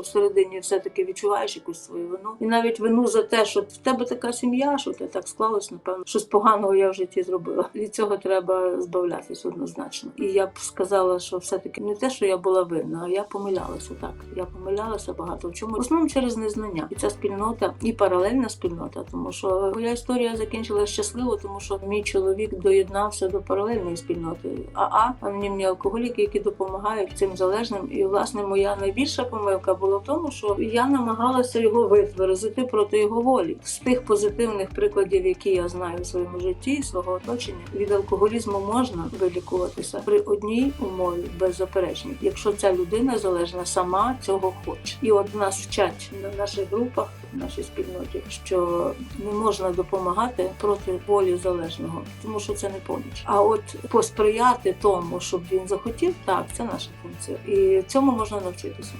Всередині все-таки відчуваєш якусь свою вину. І навіть вину за те, що в тебе така сім'я, що ти так склалось, напевно, щось поганого я в житті зробила. Від цього треба збавлятися однозначно. І я б сказала, що все-таки не те, що я була винна, а я помилялася так. Я помилялася багато в чому. В основному через незнання. І ця спільнота, і паралельна спільнота, тому що моя історія закінчилася щасливо, тому що мій чоловік доєднався до паралельної спільноти АА, анонімні алкоголіки, які допомагають цим залежним. І власне моя найбільша помилка була в тому, що я намагалася його витверзити проти його волі. З тих позитивних прикладів, які я знаю в своєму житті, свого оточення, від алкоголізму можна вилікуватися при одній умові беззаперечній, якщо ця людина залежна сама цього хоче. І от нас вчать на наших групах, в нашій спільноті, що не можна допомагати проти волі залежного, тому що це не поміч. А от посприяти тому, щоб він захотів, так це наша функція, і цьому можна навчитися.